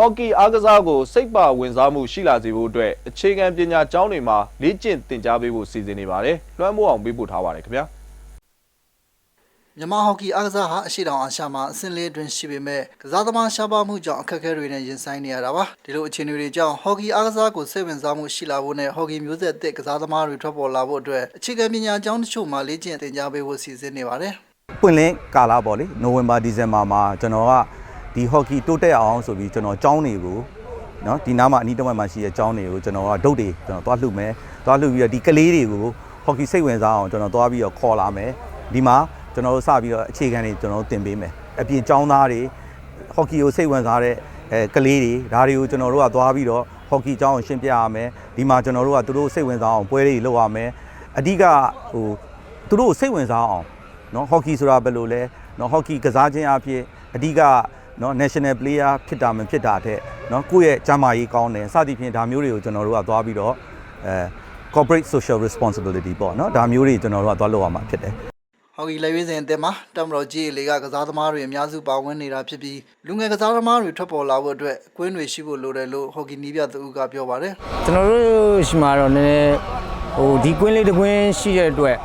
ဟော်ကီအားကစားကိုစိတ်ပါဝင်စားမှုရှိလာစေဖို့အတွက်အခြေခံပညာကျောင်းတွေမှာလေ့ကျင့်သင်ကြားပေးဖို့စီစဉ်နေပါတယ်လွှမ်းမိုးအောင်ပေးပို့ထားပါတယ်ခင်ဗျာမြန်မာဟော်ကီအားကစားဟာအရှိတောင်အာရှမှာအဆင့်လေးအတွင်းရှိပေမဲ့ကစားသမားရှားပါမှုကြောင့်အခက်အခဲတွေနဲ့ရင်ဆိုင်နေရတာပါဒီလိုအခြေအနေတွေကြောင့်ဟော်ကီအားကစားကိုစိတ်ဝင်စားမှုရှိလာဖို့နဲ့ဟော်ကီမျိုးဆက်အသစ်ကစားသမားတွေထွက်ပေါ်လာဖို့အတွက်အခြေခံပညာကျောင်းတချို့မှာလေ့ကျင့်သင်ကြားပေးဖို့စီစဉ်နေပါတယ်ပွင့်လင်းကာလာပေါ့လေနိုဝင်ဘာဒီဇင်ဘာမှာကျွန်တော်က ဒီဟော်ကီတိုးတက်အောင်ဆိုပြီးကျွန်တော်ကျောင်းတွေကိုเนาะဒီနားမှာအနီးတစ်ဝက်မှာရှိတဲ့ကျောင်းတွေကိုကျွန်တော်ကဒုတ်တွေကျွန်တော်သွားလှုပ်မယ်သွားလှုပ်ပြီးတော့ဒီကလေးတွေကိုဟော်ကီစိတ်ဝင်စားအောင်ကျွန်တော်သွားပြီးတော့ခေါ်လာမယ်ဒီမှာကျွန်တော်တို့စပြီးတော့အခြေခံတွေကျွန်တော်တို့သင်ပေးမယ်အပြင်ကျောင်းသားတွေဟော်ကီကိုစိတ်ဝင်စားတဲ့အဲကလေးတွေဒါတွေကိုကျွန်တော်တို့ကသွားပြီးတော့ဟော်ကီကျောင်းကိုရှင်းပြရမယ်ဒီမှာကျွန်တော်တို့ကသူတို့စိတ်ဝင်စားအောင်ပွဲတွေလုပ်ရမယ်အဓိကဟိုသူတို့ကိုစိတ်ဝင်စားအောင် နော်ဟော်ကီဆိုတာဘယ်လိုလဲနော်ဟော်ကီကစားခြင်းအဖြစ်အဓိက နော် national player ဖြစ်တာမဖြစ်တာတဲ့နော်ကိုယ့်ရဲ့ကျန်းမာရေးကောင်းတယ်စသည်ဖြင့်ဒါမျိုးတွေကိုကျွန်တော်တို့ကသွားပြီးတော့အဲ corporate social responsibility ပေါ့နော်ဒါမျိုးတွေကျွန်တော်တို့ကသွားလုပ်ရမှာဖြစ်တယ်ဟော်ကီလက်ရွေးစင်အသင်းမှာတမတော်ကြီးလေကကစားသမားတွေအများစုပါဝင်နေတာဖြစ်ပြီးလူငယ်ကစားသမားတွေထွက်ပေါ်လာဖို့အတွက်အကွင်းတွေရှိဖို့လိုတယ်လို့ဟော်ကီနီးပြသူကပြောပါတယ်ကျွန်တော်တို့ရှိမှာတော့နည်းနည်းဟိုဒီကွင်းလေးတစ်ကွင်းရှိတဲ့အတွက်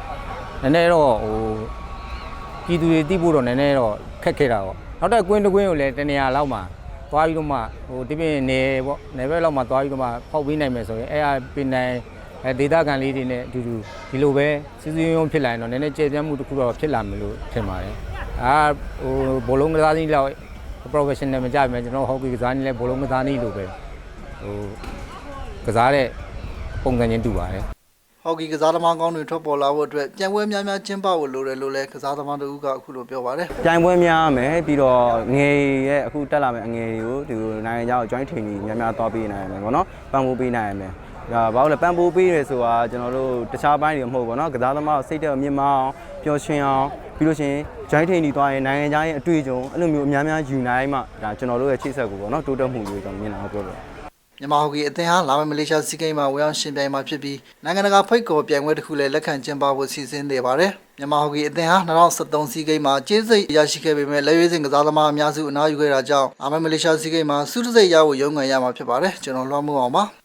နည်းနည်းတော့ဟိုပြည်သူတွေသိဖို့တော့နည်းနည်းတော့ခက်ခဲတာပေါ့ နောက်တစ်ကွင်းတစ်ကွင်းကိုလည်းတနေရာလောက်မှာသွားပြီးတော့မှဟိုဒီပြင်နေပေါ့နေဘက်လောက်မှာသွားပြီးတော့မှဖောက်ပေးနိုင်မယ်ဆိုရင်အဲ့အပင်နိုင်အဲဒေတာကန်လေးတွေနဲ့အတူတူဒီလိုပဲစီစီရုံဖြစ်လာရင်တော့နည်းနည်းကျေပြတ်မှုတစ်ခုတော့ဖြစ်လာမယ်လို့ထင်ပါတယ်အာဟိုဘောလုံးကစားနည်းလောက် professional မကြပါဘူးကျွန်တော်ဟောက်ကီကစားနည်းလဲဘောလုံးကစားနည်းလိုပဲဟိုကစားတဲ့ပုံစံချင်းတူပါတယ် ဟော်ကီကစားသမားကောင်းတွေထွက်ပေါ်လာဖို့အတွက်ကြံပွဲများများကျင်းပဖို့လိုတယ်လို့လည်းကစားသမားတို့ကအခုလိုပြောပါတယ်ပြိုင်ပွဲများမယ်ပြီးတော့ငယ်ရဲ့အခုတက်လာမယ့်အငယ်တွေကိုဒီနိုင်ငံခြားကို joint training များများသွားပေးနိုင်ရမယ်ပေါ့နော်ပံ့ပိုးပေးနိုင်ရမယ်ဒါဘာလို့လဲပံ့ပိုးပေးရဲဆိုတာကျွန်တော်တို့တခြားပိုင်းတွေမဟုတ်ဘူးပေါ့နော်ကစားသမားကိုစိတ်တက်မြင့်မအောင်ပျော်ရွှင်အောင်ပြီးလို့ရှိရင် joint training သွားရင်နိုင်ငံခြားရဲ့အတွေ့အကြုံအဲ့လိုမျိုးအများများယူနိုင်မှဒါကျွန်တော်တို့ရဲ့ချိတ်ဆက်ကိုပေါ့နော်တိုးတက်မှုတွေကျွန်တော်မြင်လာပြောလို့ မြန်မာဟော်ကီအသင်းဟာလာမယ့်မလေးရှားစီးကိမ်းမှာဝင်ရောက်ရှင်ပြိုင်မှာဖြစ်ပြီးနိုင်ငံတကာဖိတ်ခေါ်ပြိုင်ပွဲတစ်ခုလည်းလက်ခံကျင်းပဖို့စီစဉ်နေပါတယ်မြန်မာဟော်ကီအသင်းဟာ2013စီးကိမ်းမှာကျေးစိတ်ရရှိခဲ့ပေမဲ့လက်ရွေးစင်ကစားသမားအများစုအနားယူခဲ့တာကြောင့်လာမယ့်မလေးရှားစီးကိမ်းမှာစုတစိတ်ရဖို့ရုံးကန်ရမှာဖြစ်ပါတယ်ကျွန်တော်လွှမ်းမိုးအောင်ပါ